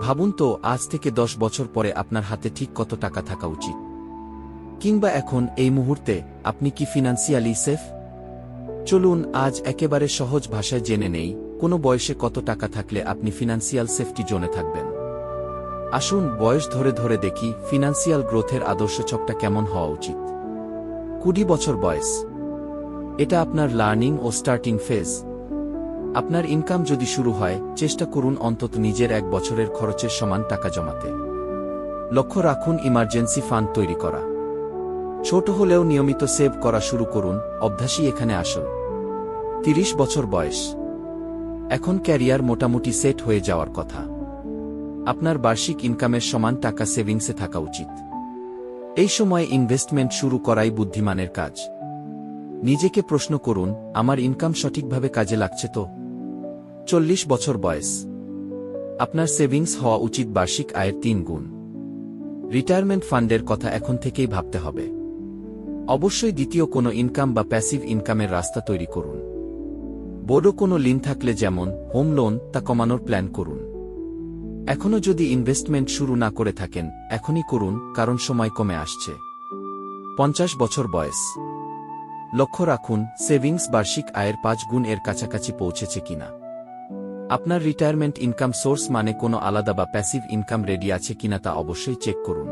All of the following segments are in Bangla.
ভাবুন তো, আজ থেকে দশ বছর পরে আপনার হাতে ঠিক কত টাকা থাকা উচিত। কিংবা এখন, এই মুহূর্তে, আপনি কি ফিনান্সিয়ালি সেফ চলুন, আজ একেবারে সহজ ভাষায় জেনে নেই, কোনো বয়সে কত টাকা থাকলে আপনি ফিনান্সিয়াল সেফটি জোনে থাকবেন। আসুন, বয়স ধরে ধরে দেখি ফিনান্সিয়াল গ্রোথের আদর্শ চকটা কেমন হওয়া উচিত। কুড়ি বছর বয়স। এটা আপনার লার্নিং ও স্টার্টিং ফেজ আপনার ইনকাম যদি শুরু হয়, চেষ্টা করুন অন্তত নিজের এক বছরের খরচের সমান টাকা জমাতে। লক্ষ্য রাখুন ইমার্জেন্সি ফান্ড তৈরি করা। ছোট হলেও নিয়মিত সেভ করা শুরু করুন অভ্যাসই এখানে আসল তিরিশ বছর বয়স। এখন ক্যারিয়ার মোটামুটি সেট হয়ে যাওয়ার কথা। আপনার বার্ষিক ইনকামের সমান টাকা সেভিংসে থাকা উচিত। এই সময় ইনভেস্টমেন্ট শুরু করাই বুদ্ধিমানের কাজ। নিজেকে প্রশ্ন করুন, আমার ইনকাম সঠিকভাবে কাজে লাগছে তো? চল্লিশ বছর বয়স। আপনার সেভিংস হওয়া উচিত বার্ষিক আয়ের তিন গুণ। রিটায়ারমেন্ট ফান্ডের কথা এখন থেকেই ভাবতে হবে। অবশ্যই দ্বিতীয় কোনো ইনকাম বা প্যাসিভ ইনকামের রাস্তা তৈরি করুন। বড় কোনো লিন থাকলে যেমন, হোম লোন, তা কমানোর প্ল্যান করুন। এখনও যদি ইনভেস্টমেন্ট শুরু না করে থাকেন, এখনই করুন, কারণ সময় কমে আসছে। পঞ্চাশ বছর বয়স। লক্ষ্য রাখুন, সেভিংস বার্ষিক আয়ের পাঁচ গুণ এর কাছাকাছি পৌঁছেছে কিনা। আপনার রিটায়ারমেন্ট ইনকাম সোর্স মানে কোনো আলাদা বা প্যাসিভ ইনকাম রেডি আছে কিনা তা অবশ্যই চেক করুন।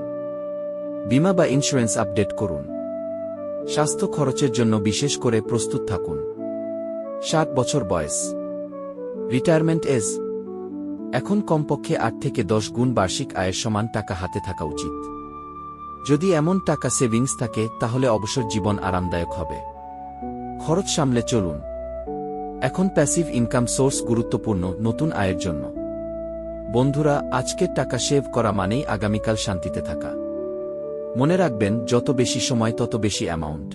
বিমা বা ইন্স্যুরেন্স আপডেট করুন। স্বাস্থ্য খরচের জন্য বিশেষ করে প্রস্তুত থাকুন। ষাট বছর বয়স। রিটায়ারমেন্ট এজ এখন কমপক্ষে আট থেকে দশ গুণ বার্ষিক আয়ের সমান টাকা হাতে থাকা উচিত। যদি এমন টাকা সেভিংস থাকে, তাহলে অবসর জীবন আরামদায়ক হবে। খরচ সামলে চলুন। এখন প্যাসিভ ইনকাম সোর্স গুরুত্বপূর্ণ, নতুন আয়ের জন্য। বন্ধুরা, আজকের টাকা সেভ করা মানেই আগামীকাল শান্তিতে থাকা। মনে রাখবেন, যত বেশি সময়, তত বেশি অ্যামাউন্ট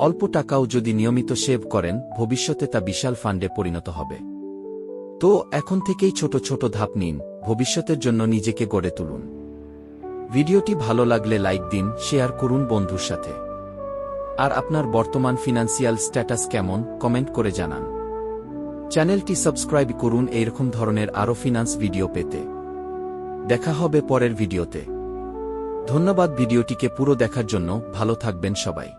অল্প টাকাও যদি নিয়মিত সেভ করেন, ভবিষ্যতে তা বিশাল ফান্ডে পরিণত হবে। তো, এখন থেকেই ছোট ছোট ধাপ নিন, ভবিষ্যতের জন্য নিজেকে গড়ে তুলুন। ভিডিওটি ভালো লাগলে লাইক দিন শেয়ার করুন বন্ধুর সাথে। আর আপনার বর্তমান ফিনান্সিয়াল স্ট্যাটাস কেমন, কমেন্ট করে জানান। চ্যানেলটি সাবস্ক্রাইব করুন এইরকম ধরনের আরও ফিনান্স ভিডিও পেতে। দেখা হবে পরের ভিডিওতে। ধন্যবাদ ভিডিওটিকে পুরো দেখার জন্য, ভালো থাকবেন সবাই।